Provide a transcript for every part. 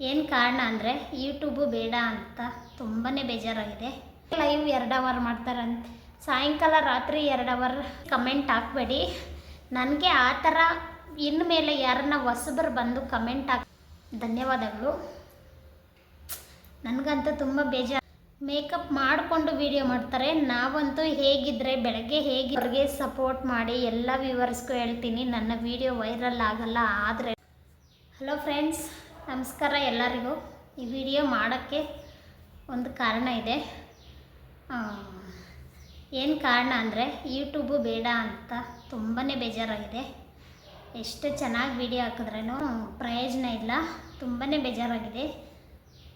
ಏನು ಕಾರಣ ಅಂದರೆ ಯೂಟ್ಯೂಬು ಬೇಡ ಅಂತ ತುಂಬಾ ಬೇಜಾರಾಗಿದೆ. ಲೈವ್ ಎರಡು ಅವರ್ ಮಾಡ್ತಾರಂತ. ಸಾಯಂಕಾಲ ರಾತ್ರಿ ಎರಡು ಅವರ್ ಕಮೆಂಟ್ ಹಾಕಬೇಡಿ. ನನಗೆ ಆ ಥರ ಇನ್ಮೇಲೆ ಯಾರನ್ನ ಹೊಸಬ್ರು ಬಂದು ಕಮೆಂಟ್ ಹಾಕಿ ಧನ್ಯವಾದಗಳು. ನನಗಂತೂ ತುಂಬ ಬೇಜಾರು ಮೇಕಪ್ ಮಾಡಿಕೊಂಡು ವಿಡಿಯೋ ಮಾಡ್ತಾರೆ. ನಾವಂತೂ ಹೇಗಿದ್ರೆ ಬೆಳಗ್ಗೆ ಹೇಗೆ ಅವ್ರಿಗೆ ಸಪೋರ್ಟ್ ಮಾಡಿ ಎಲ್ಲ ವ್ಯೂವರ್ಸ್ಗೂ ಹೇಳ್ತೀನಿ. ನನ್ನ ವಿಡಿಯೋ ವೈರಲ್ ಆಗಲ್ಲ. ಆದರೆ ಹಲೋ ಫ್ರೆಂಡ್ಸ್ ನಮಸ್ಕಾರ ಎಲ್ಲರಿಗೂ. ಈ ವಿಡಿಯೋ ಮಾಡೋಕ್ಕೆ ಒಂದು ಕಾರಣ ಇದೆ. ಏನು ಕಾರಣ ಅಂದರೆ ಯೂಟ್ಯೂಬು ಬೇಡ ಅಂತ ತುಂಬಾ ಬೇಜಾರಾಗಿದೆ. ಎಷ್ಟು ಚೆನ್ನಾಗಿ ವಿಡಿಯೋ ಹಾಕಿದ್ರೂ ಪ್ರಯೋಜನ ಇಲ್ಲ. ತುಂಬಾ ಬೇಜಾರಾಗಿದೆ.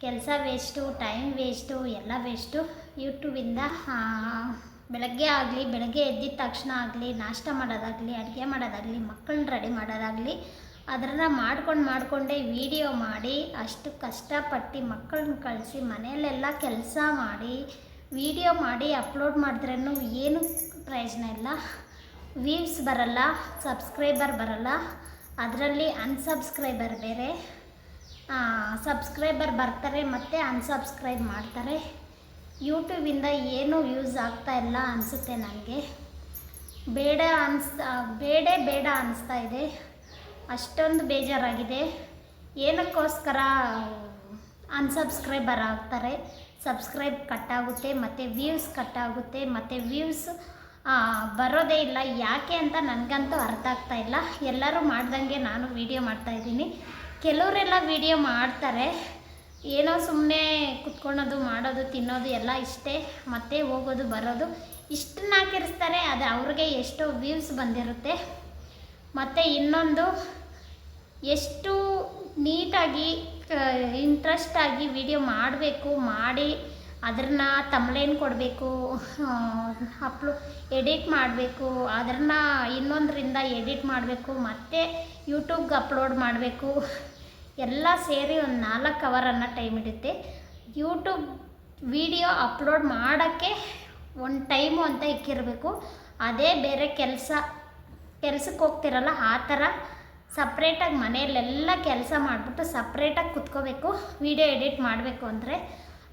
ಕೆಲಸ ವೇಸ್ಟು ಟೈಮ್ ವೇಸ್ಟು ಎಲ್ಲ ವೇಸ್ಟು ಯೂಟ್ಯೂಬಿಂದ ಬೆಳಗ್ಗೆ ಆಗಲಿ, ಬೆಳಗ್ಗೆ ಎದ್ದಿದ ತಕ್ಷಣ ಆಗಲಿ, ನಾಷ್ಟ ಮಾಡೋದಾಗಲಿ, ಅಡುಗೆ ಮಾಡೋದಾಗಲಿ, ಮಕ್ಕಳನ್ನ ರೆಡಿ ಮಾಡೋದಾಗಲಿ ಅದನ್ನು ಮಾಡ್ಕೊಂಡು ಮಾಡಿಕೊಂಡೇ ವಿಡಿಯೋ ಮಾಡಿ, ಅಷ್ಟು ಕಷ್ಟಪಟ್ಟು ಮಕ್ಕಳನ್ನ ಕಳಿಸಿ, ಮನೆಯಲ್ಲೆಲ್ಲ ಕೆಲಸ ಮಾಡಿ, ವಿಡಿಯೋ ಮಾಡಿ ಅಪ್ಲೋಡ್ ಮಾಡಿದ್ರೂ ಏನು ಪ್ರಯೋಜನ ಇಲ್ಲ. ವ್ಯೂಸ್ ಬರಲ್ಲ, ಸಬ್ಸ್ಕ್ರೈಬರ್ ಬರಲ್ಲ. ಅದರಲ್ಲಿ ಅನ್ಸಬ್ಸ್ಕ್ರೈಬರ್ ಬೇರೆ. ಸಬ್ಸ್ಕ್ರೈಬರ್ ಬರ್ತಾರೆ, ಮತ್ತು ಅನ್ಸಬ್ಸ್ಕ್ರೈಬ್ ಮಾಡ್ತಾರೆ. ಯೂಟ್ಯೂಬಿಂದ ಏನೂ ಯೂಸ್ ಆಗ್ತಾ ಇಲ್ಲ ಅನಿಸುತ್ತೆ ನನಗೆ ಬೇಡ ಅನಿಸ್ತಾ ಬೇಡ ಬೇಡ ಅನಿಸ್ತಾ ಇದೆ. ಅಷ್ಟೊಂದು ಬೇಜಾರಾಗಿದೆ. ಏನಕ್ಕೋಸ್ಕರ ಅನ್ಸಬ್ಸ್ಕ್ರೈಬರ್ ಆಗ್ತಾರೆ? ಸಬ್ಸ್ಕ್ರೈಬ್ ಕಟ್ಟಾಗುತ್ತೆ, ಮತ್ತು ವ್ಯೂಸ್ ಕಟ್ಟಾಗುತ್ತೆ, ಮತ್ತು ವ್ಯೂಸ್ ಬರೋದೇ ಇಲ್ಲ. ಯಾಕೆ ಅಂತ ನನಗಂತೂ ಅರ್ಥ ಆಗ್ತಾ ಇಲ್ಲ. ಎಲ್ಲರೂ ಮಾಡ್ದಂಗೆ ನಾನು ವೀಡಿಯೋ ಮಾಡ್ತಾಯಿದ್ದೀನಿ ಕೆಲವರೆಲ್ಲ ವೀಡಿಯೋ ಮಾಡ್ತಾರೆ. ಏನೋ ಸುಮ್ಮನೆ ಕುತ್ಕೊಳೋದು, ಮಾಡೋದು, ತಿನ್ನೋದು ಎಲ್ಲ ಇಷ್ಟೇ. ಮತ್ತೆ ಹೋಗೋದು, ಬರೋದು ಇಷ್ಟನ್ನ ಹಾಕಿರಿಸ್ತಾರೆ ಅದು ಅವ್ರಿಗೆ ಎಷ್ಟೋ ವ್ಯೂಸ್ ಬಂದಿರುತ್ತೆ. ಮತ್ತು ಇನ್ನೊಂದು ಎಷ್ಟು ನೀಟಾಗಿ ಇಂಟ್ರೆಸ್ಟಾಗಿ ವಿಡಿಯೋ ಮಾಡಬೇಕು, ಮಾಡಿ ಅದನ್ನು ತಮ್ಲೇನ್ ಕೊಡಬೇಕು ಅಪ್ಲೋ ಎಡಿಟ್ ಮಾಡಬೇಕು ಅದನ್ನು ಇನ್ನೊಂದರಿಂದ ಎಡಿಟ್ ಮಾಡಬೇಕು, ಮತ್ತು ಯೂಟ್ಯೂಬ್ಗೆ ಅಪ್ಲೋಡ್ ಮಾಡಬೇಕು. ಎಲ್ಲ ಸೇರಿ ಒಂದು ನಾಲ್ಕು ಅವರನ್ನು ಟೈಮ್ ಇಡುತ್ತೆ ಯೂಟ್ಯೂಬ್ ವಿಡಿಯೋ ಅಪ್ಲೋಡ್ ಮಾಡೋಕ್ಕೆ ಒಂದು ಟೈಮು ಅಂತ ಇಕ್ಕಿರಬೇಕು. ಅದೇ ಬೇರೆ ಕೆಲಸ ಕೆಲಸಕ್ಕೆ ಹೋಗ್ತಿರಲ್ಲ, ಆ ಥರ ಸಪ್ರೇಟಾಗಿ ಮನೆಯಲ್ಲೆಲ್ಲ ಕೆಲಸ ಮಾಡಿಬಿಟ್ಟು ಸಪ್ರೇಟಾಗಿ ಕುತ್ಕೋಬೇಕು, ವಿಡಿಯೋ ಎಡಿಟ್ ಮಾಡಬೇಕು ಅಂದರೆ.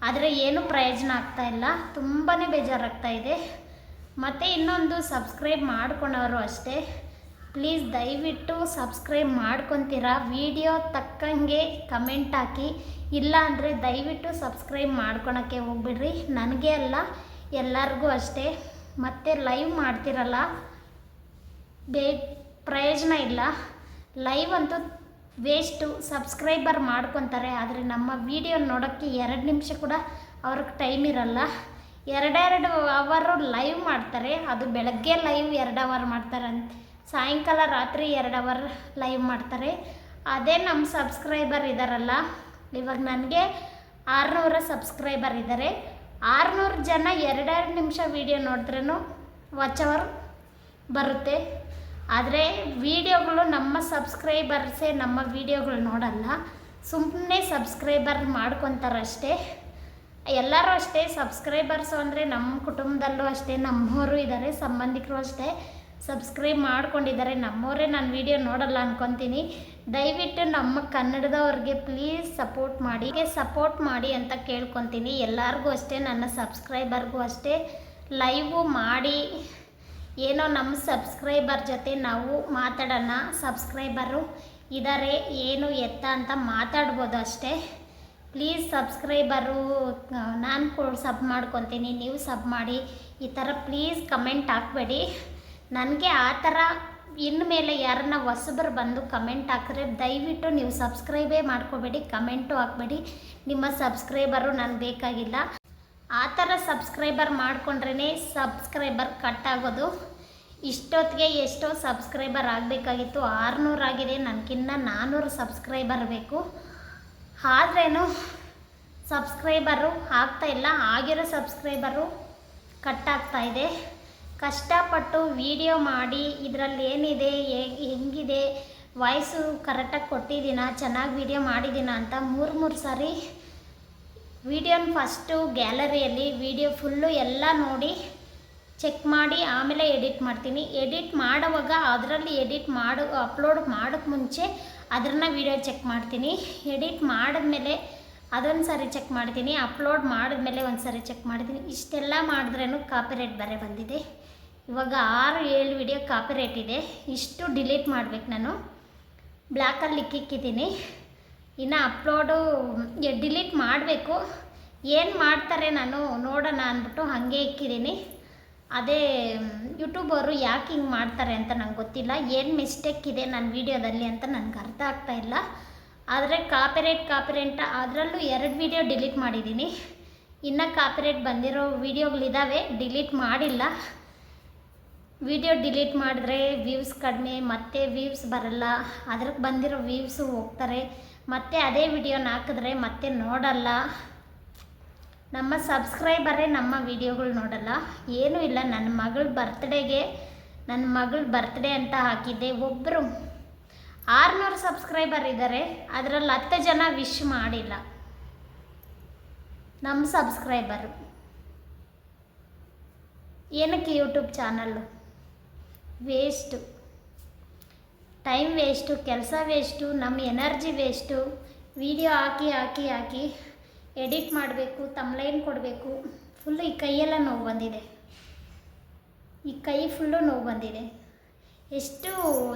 ಆದರೆ ಏನೂ ಪ್ರಯೋಜನ ಆಗ್ತಾ ಇಲ್ಲ ತುಂಬಾ ಬೇಜಾರಾಗ್ತಾ ಇದೆ. ಮತ್ತು ಇನ್ನೊಂದು ಸಬ್ಸ್ಕ್ರೈಬ್ ಮಾಡ್ಕೊಳೋರು ಅಷ್ಟೇ. ಪ್ಲೀಸ್ ದಯವಿಟ್ಟು ಸಬ್ಸ್ಕ್ರೈಬ್ ಮಾಡ್ಕೊತೀರಾ, ವಿಡಿಯೋ ತಕ್ಕಂಗೆ ಕಮೆಂಟ್ ಹಾಕಿ. ಇಲ್ಲ ಅಂದರೆ ದಯವಿಟ್ಟು ಸಬ್ಸ್ಕ್ರೈಬ್ ಮಾಡ್ಕೊಳಕ್ಕೆ ಹೋಗ್ಬಿಡ್ರಿ, ನನಗೆ ಅಲ್ಲ, ಎಲ್ಲರಿಗೂ ಅಷ್ಟೇ. ಮತ್ತು ಲೈವ್ ಮಾಡ್ತಿರಲ್ಲ, ಬೇ ಪ್ರಯೋಜನ ಇಲ್ಲ. ಲೈವ್ ಅಂತೂ ವೇಸ್ಟು ಸಬ್ಸ್ಕ್ರೈಬರ್ ಮಾಡ್ಕೊತಾರೆ, ಆದರೆ ನಮ್ಮ ವಿಡಿಯೋ ನೋಡೋಕ್ಕೆ ಎರಡು ನಿಮಿಷ ಕೂಡ ಅವ್ರಿಗೆ ಟೈಮ್ ಇರಲ್ಲ. ಎರಡೆರಡು ಅವರು ಲೈವ್ ಮಾಡ್ತಾರೆ, ಅದು ಬೆಳಗ್ಗೆ ಲೈವ್ ಎರಡು ಅವರ್ ಮಾಡ್ತಾರೆ ಅಂತ ಸಾಯಂಕಾಲ ರಾತ್ರಿ ಎರಡು ಅವರ್ ಲೈವ್ ಮಾಡ್ತಾರೆ. ಅದೇ ನಮ್ಮ ಸಬ್ಸ್ಕ್ರೈಬರ್ ಇದ್ದಾರಲ್ಲ ಇವಾಗ ನನಗೆ ಆರುನೂರ ಸಬ್ಸ್ಕ್ರೈಬರ್ ಇದ್ದಾರೆ ಆರುನೂರು ಜನ ಎರಡೆರಡು ನಿಮಿಷ ವೀಡಿಯೋ ನೋಡಿದ್ರೂ ವಾಚ್ ಅವರ್ ಬರುತ್ತೆ. ಆದರೆ ವೀಡಿಯೋಗಳು ನಮ್ಮ ಸಬ್ಸ್ಕ್ರೈಬರ್ಸೇ ನಮ್ಮ ವೀಡಿಯೋಗಳು ನೋಡಲ್ಲ. ಸುಮ್ಮನೆ ಸಬ್ಸ್ಕ್ರೈಬರ್ ಮಾಡ್ಕೊತಾರಷ್ಟೇ. ಎಲ್ಲರೂ ಅಷ್ಟೇ ಸಬ್ಸ್ಕ್ರೈಬರ್ಸು ಅಂದರೆ ನಮ್ಮ ಕುಟುಂಬದಲ್ಲೂ ಅಷ್ಟೇ ನಮ್ಮವರು ಇದ್ದಾರೆ ಸಂಬಂಧಿಕರು ಅಷ್ಟೇ. ಸಬ್ಸ್ಕ್ರೈಬ್ ಮಾಡ್ಕೊಂಡಿದ್ದಾರೆ. ನಮ್ಮವರೇ ನಾನು ವೀಡಿಯೋ ನೋಡಲ್ಲ ಅಂದ್ಕೊತೀನಿ ದಯವಿಟ್ಟು ನಮ್ಮ ಕನ್ನಡದವ್ರಿಗೆ ಪ್ಲೀಸ್ ಸಪೋರ್ಟ್ ಮಾಡಿ. ಸಪೋರ್ಟ್ ಮಾಡಿ ಅಂತ ಕೇಳ್ಕೊತೀನಿ. ಎಲ್ಲರಿಗೂ ಅಷ್ಟೇ, ನನ್ನ ಸಬ್ಸ್ಕ್ರೈಬರ್ಗೂ ಅಷ್ಟೇ. ಲೈವು ಮಾಡಿ. ಏನೋ ನಮ್ಮ ಸಬ್ಸ್ಕ್ರೈಬರ್ ಜೊತೆ ನಾವು ಮಾತಾಡೋಣ. ಸಬ್ಸ್ಕ್ರೈಬರು ಇದ್ದಾರೆ ಏನು ಎತ್ತ ಅಂತ ಮಾತಾಡ್ಬೋದು ಅಷ್ಟೇ. ಪ್ಲೀಸ್ ಸಬ್ಸ್ಕ್ರೈಬರು ನಾನು ಕೂಡ ಸಬ್ ಮಾಡ್ಕೊತೀನಿ, ನೀವು ಸಬ್ ಮಾಡಿ. ಈ ಥರ ಪ್ಲೀಸ್ ಕಮೆಂಟ್ ಹಾಕಬೇಡಿ. ನನಗೆ ಆ ಥರ ಇನ್ಮೇಲೆ ಯಾರನ್ನ ಹೊಸಬ್ರು ಬಂದು ಕಮೆಂಟ್ ಹಾಕಿದ್ರೆ ದಯವಿಟ್ಟು ನೀವು ಸಬ್ಸ್ಕ್ರೈಬೇ ಮಾಡ್ಕೋಬೇಡಿ, ಕಮೆಂಟು ಹಾಕಬೇಡಿ. ನಿಮ್ಮ ಸಬ್ಸ್ಕ್ರೈಬರು ನಾನು ಬೇಕಾಗಿಲ್ಲ. ಆ ಥರ ಸಬ್ಸ್ಕ್ರೈಬರ್ ಮಾಡಿಕೊಂಡ್ರೇ ಸಬ್ಸ್ಕ್ರೈಬರ್ ಕಟ್ ಆಗೋದು ಇಷ್ಟೊತ್ತಿಗೆ ಎಷ್ಟೋ ಸಬ್ಸ್ಕ್ರೈಬರ್ ಆಗಬೇಕಾಗಿತ್ತು. ಆರುನೂರು ಆಗಿದೆ. ನನಗಿನ್ನ ನಾನ್ನೂರು ಸಬ್ಸ್ಕ್ರೈಬರ್ ಬೇಕು. ಆದ್ರೇನು ಸಬ್ಸ್ಕ್ರೈಬರು ಇಲ್ಲ. ಆಗಿರೋ ಸಬ್ಸ್ಕ್ರೈಬರು ಕಟ್ ಆಗ್ತಾ ಇದೆ. ಕಷ್ಟಪಟ್ಟು ವಿಡಿಯೋ ಮಾಡಿ, ಇದರಲ್ಲಿ ಏನಿದೆ ಹೆಂಗಿದೆ ವಾಯ್ಸು ಕರೆಕ್ಟಾಗಿ ಕೊಟ್ಟಿದ್ದೀನ, ಚೆನ್ನಾಗಿ ವಿಡಿಯೋ ಮಾಡಿದ್ದೀನ ಅಂತ ಮೂರು ಮೂರು ಸಾರಿ ವಿಡಿಯೋನ ಫಸ್ಟು ಗ್ಯಾಲರಿಯಲ್ಲಿ, ವಿಡಿಯೋ ಫುಲ್ಲು ಎಲ್ಲ ನೋಡಿ ಚೆಕ್ ಮಾಡಿ ಆಮೇಲೆ ಎಡಿಟ್ ಮಾಡ್ತೀನಿ. ಎಡಿಟ್ ಮಾಡುವಾಗ ಅದರಲ್ಲಿ ಎಡಿಟ್ ಮಾಡು, ಅಪ್ಲೋಡ್ ಮಾಡೋಕ್ಕೆ ಮುಂಚೆ ಅದನ್ನ ವಿಡಿಯೋ ಚೆಕ್ ಮಾಡ್ತೀನಿ. ಎಡಿಟ್ ಮಾಡಿದ್ಮೇಲೆ ಅದೊಂದು ಸಾರಿ ಚೆಕ್ ಮಾಡ್ತೀನಿ. ಅಪ್ಲೋಡ್ ಮಾಡಿದ್ಮೇಲೆ ಒಂದು ಸಾರಿ ಚೆಕ್ ಮಾಡ್ತೀನಿ. ಇಷ್ಟೆಲ್ಲ ಮಾಡಿದ್ರೂ ಕಾಪಿರೇಟ್ ಬೇರೆ ಬಂದಿದೆ. ಇವಾಗ ಆರು ಏಳು ವಿಡಿಯೋ ಕಾಪಿರೇಟ್ ಇದೆ. ಇಷ್ಟು ಡಿಲೀಟ್ ಮಾಡ್ಬೇಕು ನಾನು. ಬ್ಲ್ಯಾಕಲ್ಲಿ ಇಕ್ಕಿಕ್ಕಿದ್ದೀನಿ ಇನ್ನು ಅಪ್ಲೋಡು ಡಿಲೀಟ್ ಮಾಡಬೇಕು. ಏನು ಮಾಡ್ತಾರೆ ನಾನು ನೋಡೋಣ ಅಂದ್ಬಿಟ್ಟು ಹಾಗೆ ಇಕ್ಕಿದ್ದೀನಿ ಅದೇ ಯೂಟ್ಯೂಬವರು ಯಾಕೆ ಹಿಂಗೆ ಮಾಡ್ತಾರೆ ಅಂತ ನಂಗೆ ಗೊತ್ತಿಲ್ಲ. ಏನು ಮಿಸ್ಟೇಕ್ ಇದೆ ನನ್ನ ವೀಡಿಯೋದಲ್ಲಿ ಅಂತ ನನಗೆ ಅರ್ಥ ಆಗ್ತಾ ಇಲ್ಲ. ಆದರೆ ಕಾಪಿರೇಟ್ ಕಾಪಿರೇಟ್ ಅದರಲ್ಲೂ ಎರಡು ವೀಡಿಯೋ ಡಿಲೀಟ್ ಮಾಡಿದ್ದೀನಿ ಇನ್ನು ಕಾಪಿರೇಟ್ ಬಂದಿರೋ ವೀಡಿಯೋಗಳಿದ್ದಾವೆ ಡಿಲೀಟ್ ಮಾಡಿಲ್ಲ. ವಿಡಿಯೋ ಡಿಲೀಟ್ ಮಾಡಿದ್ರೆ ವ್ಯೂಸ್ ಕಡಿಮೆ, ಮತ್ತೆ ವ್ಯೂಸ್ ಬರಲ್ಲ. ಅದಕ್ಕೆ ಬಂದಿರೋ ವ್ಯೂಸು ಹೋಗ್ತಾರೆ. ಮತ್ತೆ ಅದೇ ವಿಡಿಯೋನ ಹಾಕಿದ್ರೆ ಮತ್ತೆ ನೋಡಲ್ಲ. ನಮ್ಮ ಸಬ್ಸ್ಕ್ರೈಬರೇ ನಮ್ಮ ವಿಡಿಯೋಗಳು ನೋಡಲ್ಲ. ಏನೂ ಇಲ್ಲ ನನ್ನ ಮಗಳ ಬರ್ತ್ಡೇಗೆ ನನ್ನ ಮಗಳ ಬರ್ತ್ಡೇ ಅಂತ ಹಾಕಿದ್ದೆ. ಒಬ್ಬರು ಆರುನೂರು ಸಬ್ಸ್ಕ್ರೈಬರ್ ಇದ್ದಾರೆ ಅದರಲ್ಲಿ ಹತ್ತು ಜನ ವಿಶ್ ಮಾಡಿಲ್ಲ. ನಮ್ಮ ಸಬ್ಸ್ಕ್ರೈಬರು. ಏನಕ್ಕೆ YouTube channel? Waste. Time waste, ಕೆಲಸ ವೇಸ್ಟು, ನಮ್ಮ ಎನರ್ಜಿ ವೇಸ್ಟು. ವಿಡಿಯೋ ಹಾಕಿ ಹಾಕಿ ಹಾಕಿ ಎಡಿಟ್ ಮಾಡಬೇಕು, ತಮ್ಲೈನ್ ಕೊಡಬೇಕು. ಫುಲ್ಲು ಈ ಕೈಯೆಲ್ಲ ನೋವು ಬಂದಿದೆ. ಈ ಕೈ ಫುಲ್ಲು ನೋವು ಬಂದಿದೆ. ಎಷ್ಟು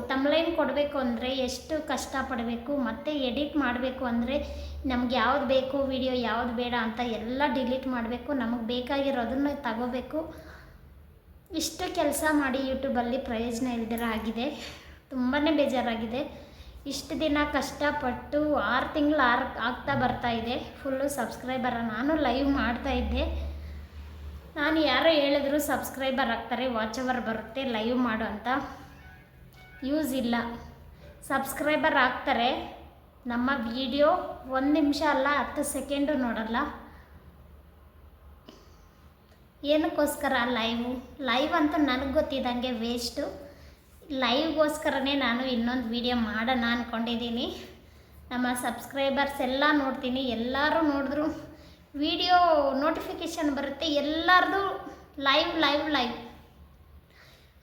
ತಮ್ಲೈನ್ ಕೊಡಬೇಕು ಅಂದರೆ ಎಷ್ಟು ಕಷ್ಟಪಡಬೇಕು, ಮತ್ತು ಎಡಿಟ್ ಮಾಡಬೇಕು ಅಂದರೆ ನಮ್ಗೆ ಯಾವ್ದು ಬೇಕು, ವಿಡಿಯೋ ಯಾವ್ದು ಬೇಡ ಅಂತ ಎಲ್ಲ ಡಿಲೀಟ್ ಮಾಡಬೇಕು. ನಮಗೆ ಬೇಕಾಗಿರೋದನ್ನ ತಗೋಬೇಕು. ಇಷ್ಟು ಕೆಲಸ ಮಾಡಿ ಯೂಟ್ಯೂಬಲ್ಲಿ ಪ್ರಯೋಜನ ಇಲ್ದಿರ ಆಗಿದೆ ತುಂಬಾ ಬೇಜಾರಾಗಿದೆ. ಇಷ್ಟು ದಿನ ಕಷ್ಟಪಟ್ಟು ಆರು ತಿಂಗಳು ಆರು ಆಗ್ತಾ ಇದೆ. ಫುಲ್ಲು ಸಬ್ಸ್ಕ್ರೈಬರ ನಾನು ಲೈವ್ ಮಾಡ್ತಾ ಇದ್ದೆ. ನಾನು ಯಾರೋ ಹೇಳಿದ್ರು ಸಬ್ಸ್ಕ್ರೈಬರ್ ಆಗ್ತಾರೆ, ವಾಚ್ ಅವರ್ ಬರುತ್ತೆ, ಲೈವ್ ಮಾಡು ಅಂತ. ಯೂಸ್ ಇಲ್ಲ. ಸಬ್ಸ್ಕ್ರೈಬರ್ ಆಗ್ತಾರೆ. ನಮ್ಮ ವಿಡಿಯೋ ಒಂದು ನಿಮಿಷ ಅಲ್ಲ, ಹತ್ತು ಸೆಕೆಂಡು ನೋಡಲ್ಲ. ಏನಕ್ಕೋಸ್ಕರ ಲೈವು? ಲೈವ್ ಅಂತೂ ನನಗೆ ಗೊತ್ತಿದ್ದಂಗೆ ವೇಸ್ಟು ಲೈವ್ಗೋಸ್ಕರನೇ ನಾನು ಇನ್ನೊಂದು ವಿಡಿಯೋ ಮಾಡೋಣ ಅಂದ್ಕೊಂಡಿದ್ದೀನಿ ನಮ್ಮ ಸಬ್ಸ್ಕ್ರೈಬರ್ಸ್ ಎಲ್ಲ ನೋಡ್ತೀನಿ. ಎಲ್ಲರೂ ನೋಡಿದ್ರು ವಿಡಿಯೋ ನೋಟಿಫಿಕೇಷನ್ ಬರುತ್ತೆ. ಎಲ್ಲರದು ಲೈವ್ ಲೈವ್ ಲೈವ್.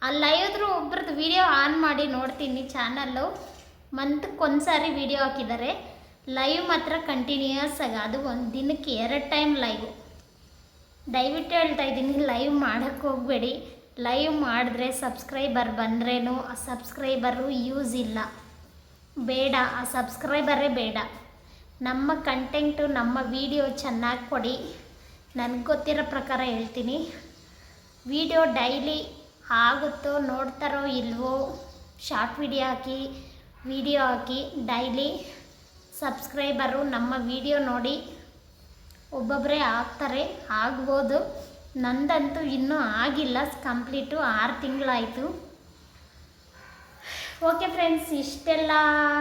ಆ ಲೈವ್ದ್ರು ಒಬ್ರದ್ದು ವಿಡಿಯೋ ಆನ್ ಮಾಡಿ ನೋಡ್ತೀನಿ ಚಾನಲ್ಲು. ಮಂತ್ಗೆ ಒಂದು ಸಾರಿ ವಿಡಿಯೋ ಹಾಕಿದ್ದಾರೆ. ಲೈವ್ ಮಾತ್ರ ಕಂಟಿನ್ಯೂಯಸ್ ಆಗಿ, ಅದು ಒಂದು ದಿನಕ್ಕೆ ಎರಡು ಟೈಮ್ ಲೈವ್ ದಯವಿಟ್ಟು ಹೇಳ್ತಾ ಇದ್ದೀನಿ ಲೈವ್ ಮಾಡೋಕ್ಕೆ ಹೋಗಬೇಡಿ. ಲೈವ್ ಮಾಡಿದ್ರೆ ಸಬ್ಸ್ಕ್ರೈಬರ್ ಬಂದ್ರೇನು, ಆ ಸಬ್ಸ್ಕ್ರೈಬರು ಯೂಸ್ ಇಲ್ಲ. ಬೇಡ, ಆ ಸಬ್ಸ್ಕ್ರೈಬರೇ ಬೇಡ. ನಮ್ಮ ಕಂಟೆಂಟು ನಮ್ಮ ವಿಡಿಯೋ ಚೆನ್ನಾಗಿ ಕೊಡಿ. ನನಗೆ ಗೊತ್ತಿರೋ ಪ್ರಕಾರ ಹೇಳ್ತೀನಿ. ವಿಡಿಯೋ ಡೈಲಿ ಆಗುತ್ತೋ ನೋಡ್ತಾರೋ ಇಲ್ವೋ ಶಾರ್ಟ್ ವಿಡಿಯೋ ಹಾಕಿ ವಿಡಿಯೋ ಹಾಕಿ ಡೈಲಿ ಸಬ್ಸ್ಕ್ರೈಬರು ನಮ್ಮ ವಿಡಿಯೋ ನೋಡಿ. ಒಬ್ಬೊಬ್ಬರೇ ಆಗ್ತಾರೆ, ಆಗ್ಬೋದು. ನಂದಂತೂ ಇನ್ನೂ ಆಗಿಲ್ಲ, ಕಂಪ್ಲೀಟು ಆರು ತಿಂಗಳಾಯಿತು. ಓಕೆ ಫ್ರೆಂಡ್ಸ್, ಇಷ್ಟೆಲ್ಲ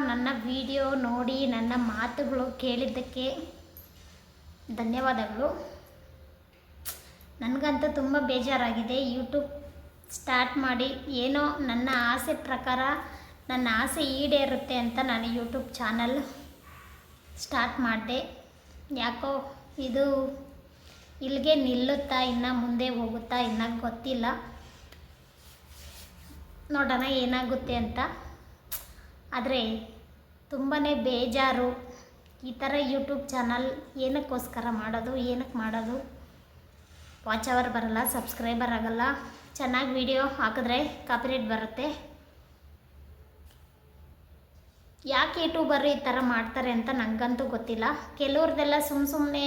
ನನ್ನ ವಿಡಿಯೋ ನೋಡಿ, ನನ್ನ ಮಾತುಗಳು ಕೇಳಿದ್ದಕ್ಕೆ ಧನ್ಯವಾದಗಳು. ನನಗಂತೂ ತುಂಬ ಬೇಜಾರಾಗಿದೆ. ಯೂಟ್ಯೂಬ್ ಸ್ಟಾರ್ಟ್ ಮಾಡಿ ಏನೋ ನನ್ನ ಆಸೆ ಪ್ರಕಾರ, ನನ್ನ ಆಸೆ ಈಡೇರುತ್ತೆ ಅಂತ ನಾನು ಯೂಟ್ಯೂಬ್ ಚಾನಲ್ ಸ್ಟಾರ್ಟ್ ಮಾಡಿದೆ. ಯಾಕೋ ಇದು ಇಲ್ಲಿಗೆ ನಿಲ್ಲುತ್ತಾ ಇನ್ನ ಮುಂದೆ ಹೋಗುತ್ತಾ ಇನ್ನ ಗೊತ್ತಿಲ್ಲ. ನೋಡೋಣ ಏನಾಗುತ್ತೆ ಅಂತ. ಆದರೆ ತುಂಬಾ ಬೇಜಾರು. ಈ ಥರ ಯೂಟ್ಯೂಬ್ ಚಾನಲ್ ಏನಕ್ಕೋಸ್ಕರ ಮಾಡೋದು ಏನಕ್ಕೆ ಮಾಡೋದು? ವಾಚ್ ಅವರ್ ಬರಲ್ಲ ಸಬ್ಸ್ಕ್ರೈಬರ್ ಆಗಲ್ಲ. ಚೆನ್ನಾಗಿ ವಿಡಿಯೋ ಹಾಕಿದ್ರೆ ಕಾಪಿರೇಟ್ ಬರುತ್ತೆ. ಯಾಕೆ ಯೂಟ್ಯೂಬರು ಈ ಥರ ಮಾಡ್ತಾರೆ ಅಂತ ನನಗಂತೂ ಗೊತ್ತಿಲ್ಲ. ಕೆಲವ್ರದ್ದೆಲ್ಲ ಸುಮ್ಮ ಸುಮ್ಮನೆ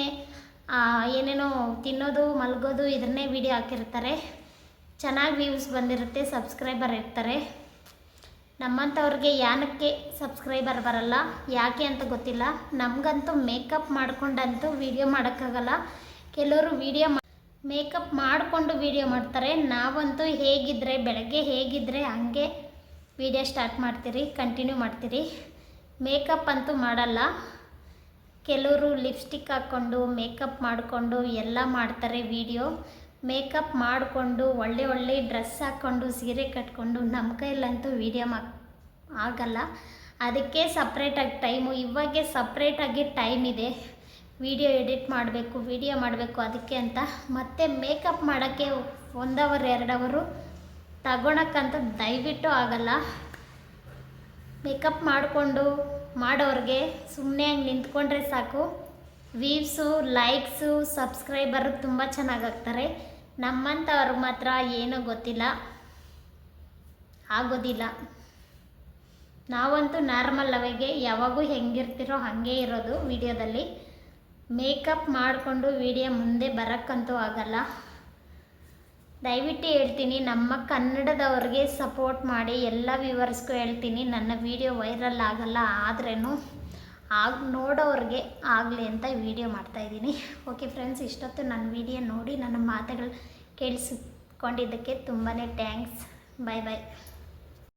ಏನೇನೋ ತಿನ್ನೋದು, ಮಲಗೋದು, ಇದನ್ನೇ ವಿಡಿಯೋ ಹಾಕಿರ್ತಾರೆ. ಚೆನ್ನಾಗಿ ವ್ಯೂಸ್ ಬಂದಿರುತ್ತೆ ಸಬ್ಸ್ಕ್ರೈಬರ್ ಇರ್ತಾರೆ. ನಮ್ಮಂಥವ್ರಿಗೆ ಯಾನಕ್ಕೆ ಸಬ್ಸ್ಕ್ರೈಬರ್ ಬರಲ್ಲ, ಯಾಕೆ ಅಂತ ಗೊತ್ತಿಲ್ಲ. ನಮಗಂತೂ ಮೇಕಪ್ ಮಾಡ್ಕೊಂಡಂತೂ ವಿಡಿಯೋ ಮಾಡೋಕ್ಕಾಗಲ್ಲ. ಕೆಲವರು ವಿಡಿಯೋ ಮೇಕಪ್ ಮಾಡಿಕೊಂಡು ವೀಡಿಯೋ ಮಾಡ್ತಾರೆ. ನಾವಂತೂ ಹೇಗಿದ್ದರೆ ಬೆಳಗ್ಗೆ ಹೇಗಿದ್ದರೆ ಹಂಗೆ ವಿಡಿಯೋ ಸ್ಟಾರ್ಟ್ ಮಾಡ್ತೀರಿ ಕಂಟಿನ್ಯೂ ಮಾಡ್ತೀರಿ. ಮೇಕಪ್ ಅಂತೂ ಮಾಡಲ್ಲ. ಕೆಲವರು ಲಿಪ್ಸ್ಟಿಕ್ ಹಾಕ್ಕೊಂಡು ಮೇಕಪ್ ಮಾಡಿಕೊಂಡು ಎಲ್ಲ ಮಾಡ್ತಾರೆ ವಿಡಿಯೋ. ಮೇಕಪ್ ಮಾಡಿಕೊಂಡು, ಒಳ್ಳೆ ಒಳ್ಳೆ ಡ್ರೆಸ್ ಹಾಕ್ಕೊಂಡು ಸೀರೆ ಕಟ್ಕೊಂಡು ನಮ್ಮ ಕೈಲಂತೂ ವೀಡಿಯೋ ಮಾ ಆಗಲ್ಲ. ಅದಕ್ಕೆ ಸಪ್ರೇಟಾಗಿ ಟೈಮು ಇವಾಗೆ ಸಪ್ರೇಟಾಗಿ ಟೈಮ್ ಇದೆ. ವಿಡಿಯೋ ಎಡಿಟ್ ಮಾಡಬೇಕು, ವಿಡಿಯೋ ಮಾಡಬೇಕು ಅದಕ್ಕೆ ಅಂತ. ಮತ್ತೆ ಮೇಕಪ್ ಮಾಡೋಕ್ಕೆ ಒಂದು ಅವರ್ ಎರಡು ಅವರು ತಗೊಳಕ್ಕಂತ ದಯವಿಟ್ಟು ಆಗಲ್ಲ. ಮೇಕಪ್ ಮಾಡಿಕೊಂಡು ಮಾಡೋರಿಗೆ ಸುಮ್ಮನೆ ಹಂಗೆ ನಿಂತ್ಕೊಂಡ್ರೆ ಸಾಕು. ವೀವ್ಸು ಲೈಕ್ಸು ಸಬ್ಸ್ಕ್ರೈಬರ್ ತುಂಬ ಚೆನ್ನಾಗಾಗ್ತಾರೆ. ನಮ್ಮಂಥವ್ರಿಗೆ ಮಾತ್ರ ಏನೂ ಗೊತ್ತಿಲ್ಲ. ಆಗೋದಿಲ್ಲ. ನಾವಂತೂ ನಾರ್ಮಲ್ ಅವಾಗೆ ಯಾವಾಗೂ ಹೆಂಗಿರ್ತಿರೋ ಹಾಗೆ ಇರೋದು ವಿಡಿಯೋದಲ್ಲಿ. ಮೇಕಪ್ ಮಾಡಿಕೊಂಡು ವಿಡಿಯೋ ಮುಂದೆ ಬರೋಕ್ಕಂತೂ ಆಗಲ್ಲ. ದಯವಿಟ್ಟು ಹೇಳ್ತೀನಿ, ನಮ್ಮ ಕನ್ನಡದವ್ರಿಗೆ ಸಪೋರ್ಟ್ ಮಾಡಿ ಎಲ್ಲ ವ್ಯೂವರ್ಸ್ಗೂ ಹೇಳ್ತೀನಿ, ನನ್ನ ವಿಡಿಯೋ ವೈರಲ್ ಆಗಲ್ಲ ಆದ್ರೂ ಆಗ, ನೋಡೋರಿಗೆ ಆಗಲಿ ಅಂತ ವಿಡಿಯೋ ಮಾಡ್ತಾಯಿದ್ದೀನಿ ಓಕೆ ಫ್ರೆಂಡ್ಸ್ ಇಷ್ಟೊತ್ತು ನನ್ನ ವಿಡಿಯೋ ನೋಡಿ ನನ್ನ ಮಾತುಗಳು ಕೇಳಿಸ್ಕೊಂಡಿದ್ದಕ್ಕೆ ತುಂಬಾ ಥ್ಯಾಂಕ್ಸ್ ಬಾಯ್ ಬಾಯ್